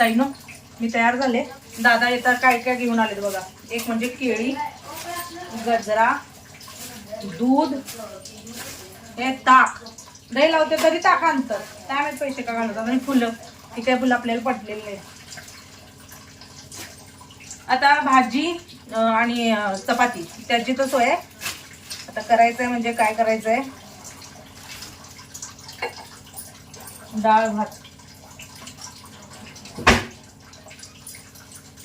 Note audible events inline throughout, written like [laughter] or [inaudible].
ताईनो मी तयार झाले. दादा येतात काय काय घेऊन आलेत बघा. एक म्हणजे केळी गजरा दूध हे ताक. दही लावते तरी ताक आणतात. काय पैसे का घालतात आणि फुलं. ही काय फुलं आपल्याला पडलेली नाही आता भाजी आणि चपाती. त्याची तर सोय आता करायचंय म्हणजे काय करायचंय? डाळ भात.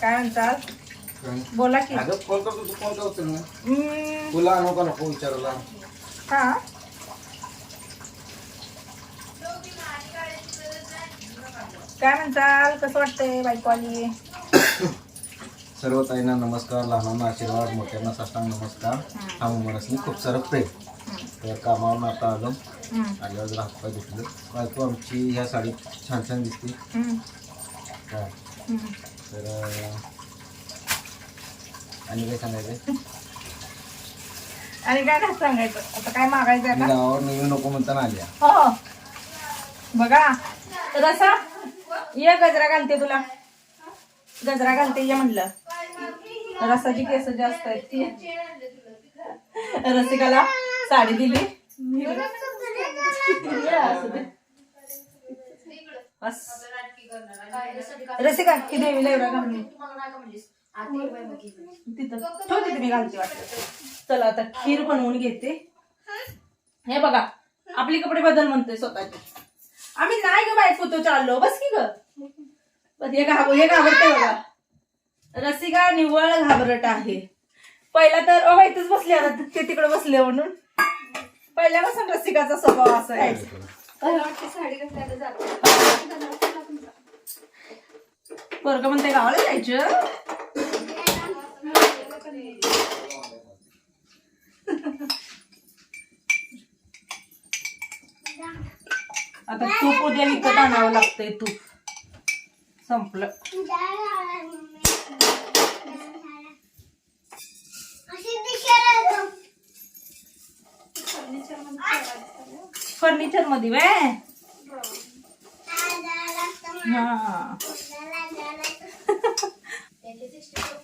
काय म्हणतात? बोला की. अगं फोन करतो तू फोन करतो ना हम्म, तुला आणू का नको विचारायला? हा. काय म्हणताल? कसं वाटतंय बायको आली सर्व ताईंना नमस्कार लहानांना आशीर्वाद मोठ्यांना साष्टांग नमस्कार. हा उमरसनी खूप सारं प्रेम. तर कामावरून आता आलो. हम्म, आल्यावर जरा हातपाय धुतलं बायको आमची ह्या साडीत छान छान दिसते. हम्म, काय? हम्म. तर आणि काय सांगायचं आणि काय नाही सांगायचं. आता काय मागायचं मी आता गावावर नेऊ नको म्हणताना आल्या हो बघा. रसा ये गजरा घालते तुला. गजरा घालते ये म्हणलं. रसाची केस जास्त आहेत ती. रसिकाला साडी दिली. [laughs] ये असू दे. बस. रसिका ही देवीला एवढा घालून ये. तिथं. ठेव तिथे मी घालते वाटतं. चला आता खीर बनवून घेते. हे बघा आपले कपडे बदल म्हणते स्वतःचे. आम्ही नाही ग बायको तो चाललो. बस की ग. हे घाब हे घाबरते बघा. रसिका निव्वळ घाबरट आहे. पहिला तर अ इथंच बसले आता. ते तिकडे बसले म्हणून. पहिल्यापासून रसिकाचा स्वभाव असा आहे. पोरग म्हणते गावाला जायचं? आता तूप उद्या विकत आणावं लागतंय तूप. संपलं. फर्निचरमध्ये वे हा.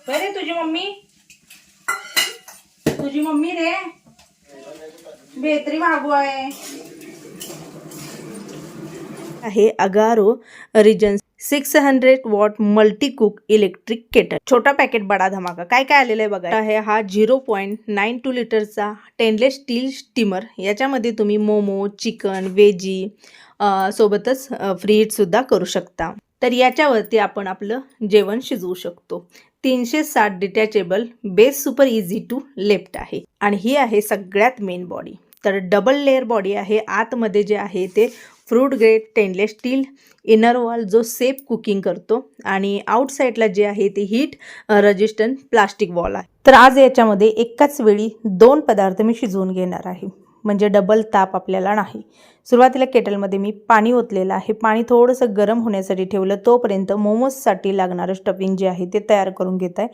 बरे तुझी मम्मी? तुझी मम्मी रे? बेतरी मागू आहे. आहे Agaro region six hundred watt multi cook electric kettle छोटा पॅकेट बडा धमाका. काय काय आलेलं आहे बघा. आहे हा झिरो पॉईंट नाईन टू लिटरचा टेनलेस स्टील स्टीमर याच्यामध्ये तुम्ही मोमो चिकन वेजी सोबतच फ्री सुद्धा करू शकता. तर याच्यावरती आपण आपलं जेवण शिजवू शकतो. तीनशे साठ detachable base super easy to left आहे. आणि ही आहे सगळ्यात मेन बॉडी तर डबल लेअर बॉडी आहे. आतमध्ये जे आहे ते food grade stainless steel inner wall जो सेफ कुकिंग करतो. आणि आउटसाईडला जे आहे ते हीट रजिस्टंट प्लास्टिक वॉल आहे. तर आज याच्यामध्ये एकाच वेळी दोन पदार्थ मी शिजवून घेणार आहे. म्हणजे डबल ताप आपल्याला नाही. सुरुवातीला केटलमध्ये मी पाणी ओतलेलं आहे. पाणी थोडंसं गरम होण्यासाठी ठेवलं तोपर्यंत मोमोजसाठी लागणारं स्टफिंग जे आहे ते तयार करून घेत आहे.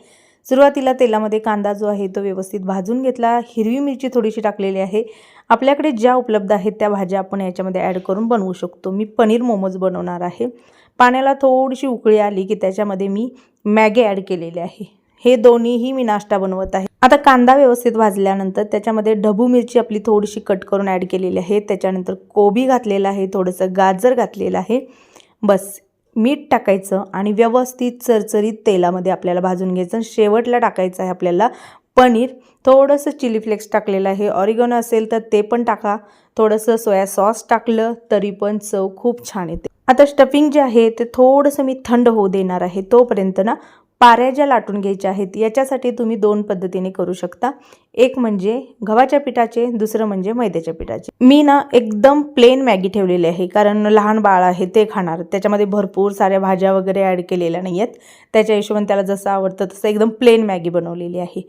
सुरुवातीला तेलामध्ये कांदा जो आहे तो व्यवस्थित भाजून घेतला. हिरवी मिरची थोडीशी टाकलेली आहे. आपल्याकडे ज्या उपलब्ध आहेत त्या भाज्या आपण याच्यामध्ये ॲड करून बनवू शकतो. मी पनीर मोमोज बनवणार आहे. पाण्याला थोडीशी उकळी आली की त्याच्यामध्ये मी मॅगी ॲड केलेली आहे. हे दोन्हीही मी नाश्ता बनवत आहे. आता कांदा व्यवस्थित भाजल्यानंतर त्याच्यामध्ये ढबू मिरची आपली थोडीशी कट करून ॲड केलेली आहे. त्याच्यानंतर कोबी घातलेलं आहे थोडंसं गाजर घातलेलं आहे. बस मीठ टाकायचं आणि व्यवस्थित चरचरीत तेलामध्ये आपल्याला भाजून घ्यायचं. शेवटला टाकायचं आहे आपल्याला पनीर. थोडंसं चिली फ्लेक्स टाकलेलं आहे. ऑरिगोनो असेल तर ते पण टाका. थोडंसं सोया सॉस टाकलं तरी पण चव खूप छान येते. आता स्टफिंग जे आहे ते थोडंसं मी थंड होऊ देणार आहे तोपर्यंत ना पाऱ्या ज्या लाटून घ्यायच्या आहेत याच्यासाठी तुम्ही दोन पद्धतीने करू शकता. एक म्हणजे गव्हाच्या पिठाचे दुसरं म्हणजे मैद्याच्या पिठाचे. मी ना एकदम प्लेन मॅगी ठेवलेली आहे कारण लहान बाळ आहे ते खाणार. त्याच्यामध्ये भरपूर साऱ्या भाज्या वगैरे ॲड केलेल्या नाही आहेत त्याच्या हिशोबाने त्याला जसं आवडतं तसं एकदम प्लेन मॅगी बनवलेली आहे.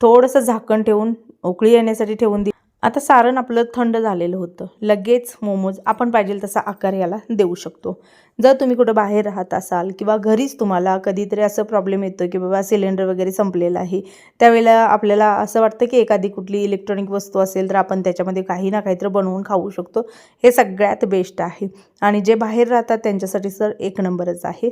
थोडंसं झाकण ठेवून उकळी येण्यासाठी ठेवून दि आता सारण आपलं थंड झालेलं होतं. लगेच मोमोज आपण पाहिजे तसा आकार याला देऊ शकतो. जर तुम्ही कुठं बाहेर राहत असाल किंवा घरीच तुम्हाला कधीतरी असं प्रॉब्लेम येतो की बाबा सिलेंडर वगैरे संपलेला आहे त्यावेळेला आपल्याला असं वाटतं की एखादी कुठली इलेक्ट्रॉनिक वस्तू असेल तर आपण त्याच्यामध्ये काही ना काहीतरी बनवून खाऊ शकतो. हे सगळ्यात बेस्ट आहे. आणि जे बाहेर राहतात त्यांच्यासाठी सर एक नंबरच आहे.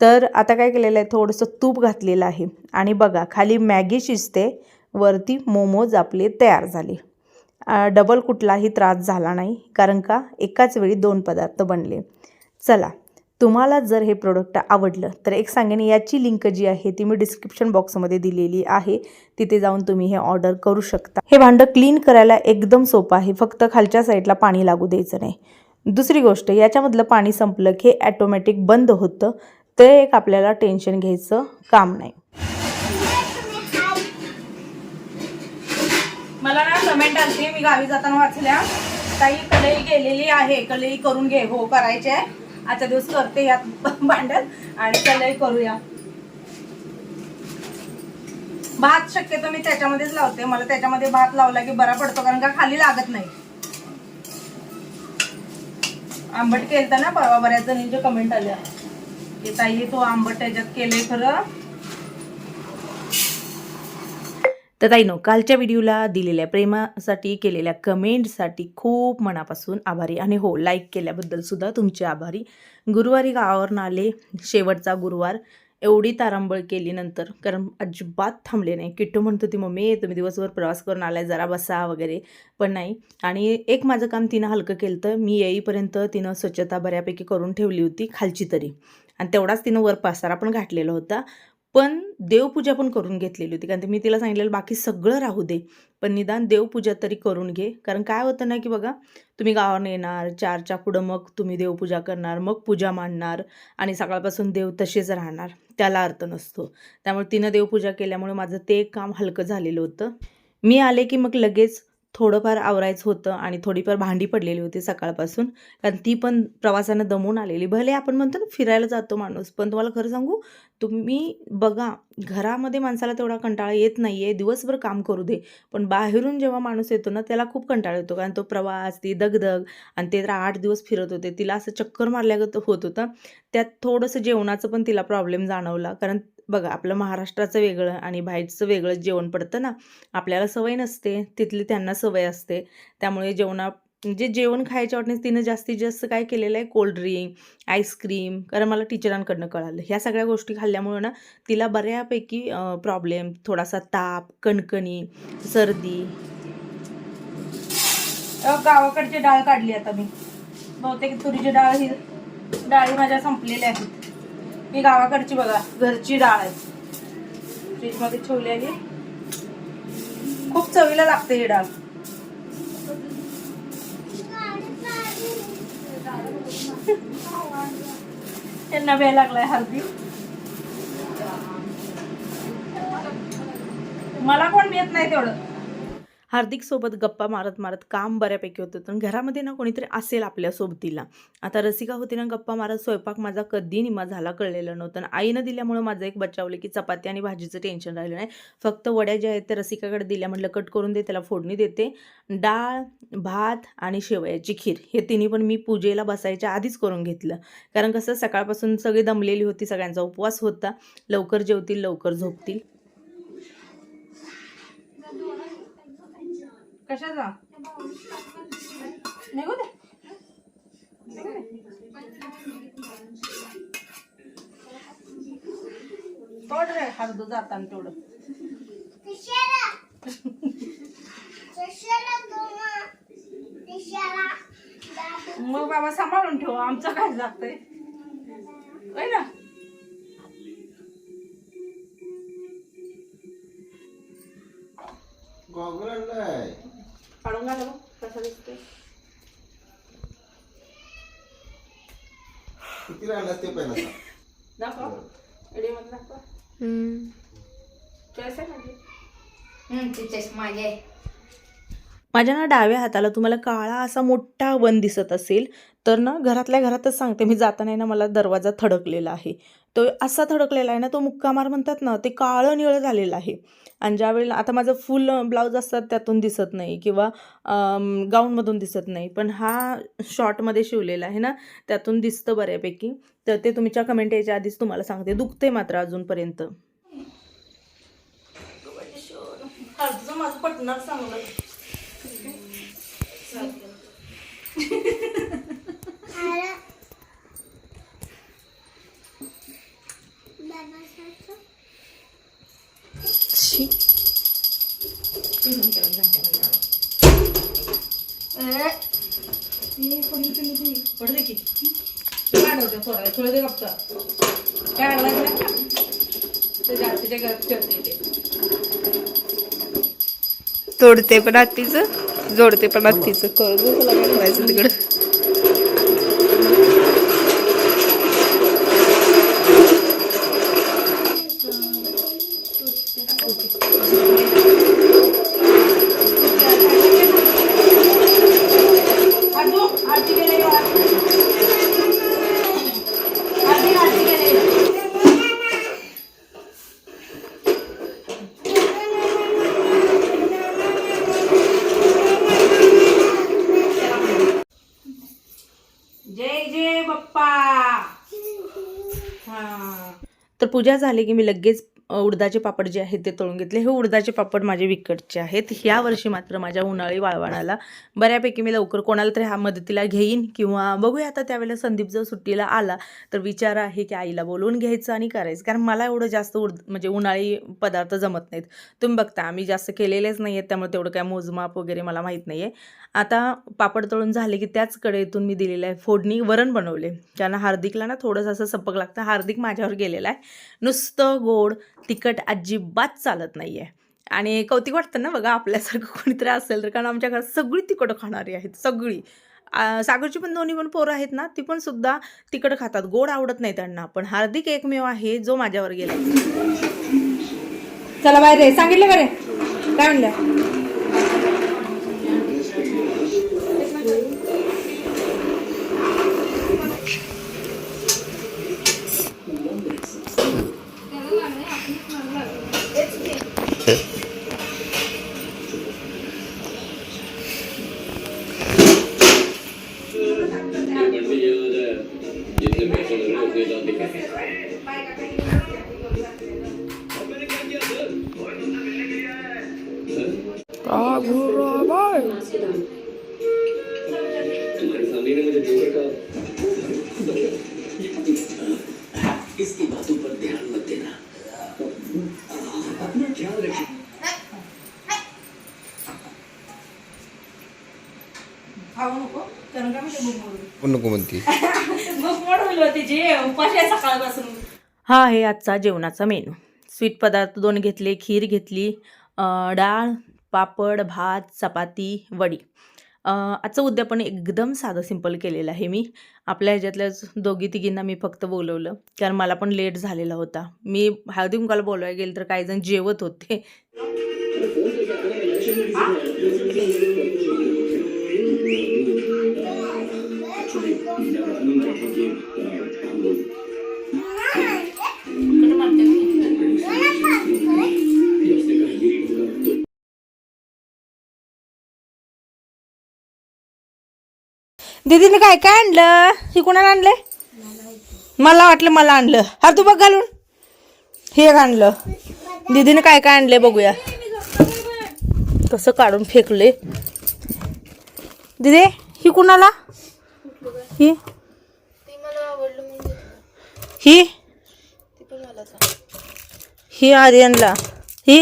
तर आता काय केलेलं आहे? थोडंसं तूप घातलेलं आहे. आणि बघा खाली मॅगी शिजते वरती मोमोज आपले तयार झाले. डबल कुठलाही त्रास झाला नाही. कारण का? एकाच वेळी दोन पदार्थ बनले. चला तुम्हाला जर हे प्रोडक्ट आवडलं तर एक सांगेन याची लिंक जी आहे ती मी डिस्क्रिप्शन बॉक्समध्ये दिलेली आहे. तिथे जाऊन तुम्ही हे ऑर्डर करू शकता. हे भांडं क्लीन करायला एकदम सोपं आहे. फक्त खालच्या साईडला पाणी लागू द्यायचं नाही. दुसरी गोष्ट याच्यामधलं पाणी संपलं की हे ॲटोमॅटिक बंद होतं. ते एक आपल्याला टेन्शन घ्यायचं काम नाही. मला ना कमेंट आली मी गावी जाताना वाचल्या. ताई कलई गेलेली आहे कलई करून घे हो करायची आहे. आजच्या दिवस करते यात भांडत आणि कलई करूया. भात शक्यतो मी त्याच्यामध्येच लावते. मला त्याच्यामध्ये भात लावला की बरा पडतो कारण का खाली लागत नाही. आंबट केलता ना परवा बऱ्याच जणींच्या कमेंट आल्या. की ताई तो आंबट त्याच्यात केलंय खरं. तर ताईनो कालच्या व्हिडिओला दिलेल्या प्रेमासाठी केलेल्या कमेंटसाठी खूप मनापासून आभारी आणि हो लाईक केल्याबद्दलसुद्धा तुमचे आभारी. गुरुवारी गावावरून आले शेवटचा गुरुवार. एवढी तारांबळ केली नंतर कारण अजिबात थांबले नाही. किट्टू म्हणत होती मम्मी तुम्ही दिवसभर प्रवास करून आलाय जरा बसा वगैरे. पण नाही. आणि एक माझं काम तिनं हलकं केलं तर मी येईपर्यंत तिनं स्वच्छता बऱ्यापैकी करून ठेवली होती खालची तरी. आणि तेवढाच तिनं वर पसारा पण घातलेला होता. पण देवपूजा पण करून घेतलेली होती. कारण मी तिला सांगितलेलं बाकी सगळं राहू दे पण निदान देवपूजा तरी करून घे. कारण काय होतं ना की बघा तुम्ही गावानं येणार चारच्या पुढं मग तुम्ही देवपूजा करणार मग पूजा मांडणार आणि सकाळपासून देव तसेच राहणार. त्याला अर्थ नसतो. त्यामुळे तिनं देवपूजा केल्यामुळे माझं ते काम हलकं झालेलं होतं. मी आले की मग लगेच थोडंफार आवरायचं होतं आणि थोडीफार भांडी पडलेली होती सकाळपासून. कारण ती पण प्रवासानं दमून आलेली. भले आपण म्हणतो ना फिरायला जातो माणूस पण तुम्हाला खरं सांगू तुम्ही बघा घरामध्ये माणसाला तेवढा कंटाळा येत नाही आहे दिवसभर काम करू दे. पण बाहेरून जेव्हा माणूस येतो ना त्याला खूप कंटाळा येतो. कारण तो प्रवास ती दगदग आणि ते तर आठ दिवस फिरत होते. तिला असं चक्कर मारल्यागत होत होतं. त्यात थोडंसं जेवणाचं पण तिला प्रॉब्लेम जाणवला. कारण बघा आपलं महाराष्ट्राचं वेगळं आणि बाहेरचं वेगळं जेवण पडतं ना आपल्याला सवय नसते तिथली त्यांना सवय असते. त्यामुळे जेवणा जे जेवण खायच्या वाटणे तिनं जास्तीत जास्त काय केलेलं आहे? कोल्ड्रिंक आईस्क्रीम कारण मला टीचरांकडनं कळालं. ह्या सगळ्या गोष्टी खाल्ल्यामुळं ना तिला बऱ्यापैकी प्रॉब्लेम थोडासा ताप कणकणी सर्दी. गावाकडची डाळ काढली आता मी. बहुतेक तुरीची डाळ ही डाळी माझ्या संपलेल्या आहेत. ही गावाकडची बघा घरची डाळ आहे. फ्रीजमध्ये ठेवलेली खूप चवीला लागते ही डाळ. त्यांना वेळ लागलाय हळदी मला कोण येत नाही तेवढं. हार्दिकसोबत गप्पा मारत मारत काम बऱ्यापैकी होतं. तर घरामध्ये ना कोणीतरी असेल आपल्या सोबतीला. आता रसिका होती ना गप्पा मारत स्वयंपाक माझा कधी निमा झाला कळलेलं नव्हतं. आईनं दिल्यामुळं माझं एक बचावलं की चपाती आणि भाजीचं टेन्शन राहिलं नाही. फक्त वड्या ज्या आहेत त्या रसिकाकडे दिल्या. म्हटलं कट करून दे त्याला फोडणी देते. डाळ भात आणि शेवयाची खीर. हे तिन्ही पण मी पूजेला बसायच्या आधीच करून घेतलं. कारण कसं सकाळपासून सगळी दमलेली होती. सगळ्यांचा उपवास होता. लवकर जेवतील लवकर झोपतील. कशाचा? निघू दे. सोड रे हळदू जाताना तेवढं. मग बाबा सांभाळून ठेव आमचं काय जातंय? ना? किती राहिला ते पहिला सांग. दाखव. व्हिडिओमध्ये दाखव. चॉईस आहे माझी? माझे. माझ्या ना डाव्या हाताला तुम्हाला काळा असा मोठा वन दिसत असेल तर ना घरातल्या घरातच सांगते मी जाताना आहे ना मला दरवाजा थडकलेला आहे. तो असा थडकलेला आहे ना तो मुक्कामार म्हणतात ना ते काळं निळं झालेलं आहे. आणि ज्यावेळेला आता माझं फुल ब्लाऊज असतात त्यातून दिसत नाही किंवा अम, गाऊनमधून दिसत नाही. पण हा शॉर्टमध्ये शिवलेला आहे ना त्यातून दिसतं बऱ्यापैकी. तर ते तुमच्या कमेंट यायच्या आधीच तुम्हाला सांगते. दुखते मात्र अजूनपर्यंत. माझं पटणार चांगलं. शी. की. पोराला? थोडं गप्प. घरात ते. तोडते पण आत्तीच जोडते पण आत्तीच करू तुला काय करायचं तिकडं तर पूजा झाली की मी लगेच उडदाचे पापड जे आहेत ते तळून घेतले. हे उडदाचे पापड माझे विकटचे आहेत. ह्या वर्षी मात्र माझ्या उन्हाळी वाळवणाला बऱ्यापैकी मी लवकर कोणाला तरी हा मदतीला घेईन किंवा बघूया आता त्यावेळेला संदीप जर सुट्टीला आला तर विचार आहे की आईला बोलवून घ्यायचं आणि करायचं. कारण मला एवढं जास्त उड म्हणजे उन्हाळी पदार्थ जमत नाहीत. तुम्ही बघता आम्ही जास्त केलेलेच नाही आहेत. त्यामुळे तेवढं काय मोजमाप वगैरे मला माहीत नाही आहे आता पापड तळून झाले की त्याच कडेतून मी दिलेलं आहे फोडणी वरण बनवले. कारण हार्दिकला ना थोडंसं असं सपक लागतं. हार्दिक माझ्यावर गेलेला आहे. नुसतं गोड तिखट अजिबात चालत नाही आहे आणि कौतिक वाटतं ना बघा आपल्यासारखं कोणीतरी असेल तर कारण आमच्या घरात सगळी तिखट खाणारी आहेत सगळी. सागरची पण दोन्ही पण पोरं आहेत ना ती पण सुद्धा तिखट खातात गोड आवडत नाही त्यांना. पण हार्दिक एकमेव आहे जो माझ्यावर गेला चला बाहेर रे सांगितलं का रे? काय म्हणलं खाऊ नको. कारण काय म्हणते नको म्हणते. [laughs] हा आहे आजचा जेवणाचा मेनू. स्वीट पदार्थ दोन घेतले खीर घेतली डाळ पापड भात चपाती वडी. अं, आजचं उद्यापन एकदम साधं सिंपल केलेलं आहे मी. आपल्या ह्याच्यातल्याच दोघी तिघींना मी फक्त बोलवलं. कारण मला पण लेट झालेला होता. मी हळदी कुंकाला बोलवायला गेले तर काही जण जेवत होते. दीदीने काय काय आणलं? हे कोणाला आणलंय? मला वाटलं मला आणलं. हा तू बघ घालून. हे आणलं. दीदीने काय काय आणलंय बघूया. कसं काढून फेकले दीदी ही कुणाला? ही? ही? ही आर्यनला. ही?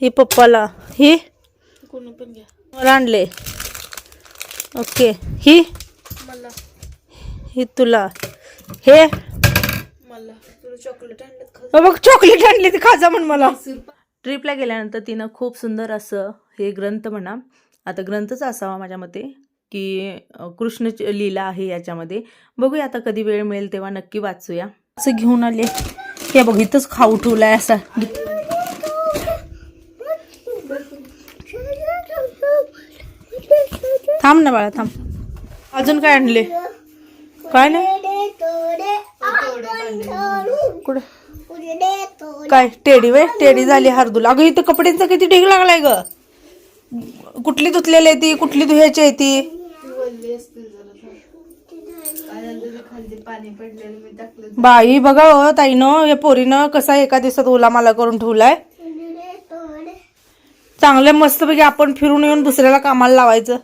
ही पप्पाला. ही? मला आणले. ओके. ही? ही तुला. हे? हो बघ चॉकलेट आणली ती खाजा म्हण मला. ट्रिपला गेल्यानंतर तिनं खूप सुंदर असं हे ग्रंथ म्हणा आता ग्रंथच असावा माझ्या मते की कृष्ण लीला आहे याच्यामध्ये. बघूया आता कधी वेळ मिळेल तेव्हा नक्की वाचूया. असं घेऊन आले. हे बघ इथंच खाऊ ठेवलाय असा. थांब ना बाळा थांब. अजून काय आणले? काय नाही? कुठे? काय टेडी वे टेडी झाली हरदूल. अगं इथं कपड्यांचा किती ढीग लागलाय ग. कुठली धुतलेली आहे ती? कुठली धुयाची आहे ती? बाई बघा हो ताईनं या पोरीनं कसा एका दिवसात ओला मला करून ठेवलाय. चांगलं मस्तपैकी आपण फिरून येऊन दुसऱ्याला कामाला लावायचं.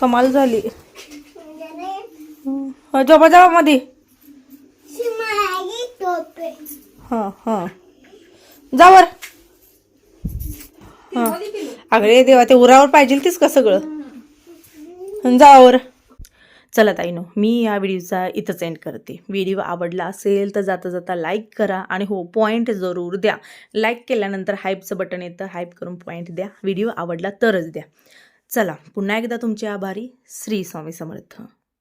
कमाल झाली. हं, झोपा जावा मध्ये हां हां. जावर हां. अगळे देवा ते उरावर पाहिजे तीच का सगळं? जावर चला ताईनो मी या व्हिडिओचा इथंच एंड करते. व्हिडिओ आवडला असेल तर जाता जाता लाईक करा आणि हो पॉईंट जरूर द्या. लाईक केल्यानंतर हाईपचं बटन येतं. हाईप करून पॉईंट द्या. व्हिडिओ आवडला तरच द्या. चला पुन्हा एकदा तुमचे आभारी. श्री स्वामी समर्थ.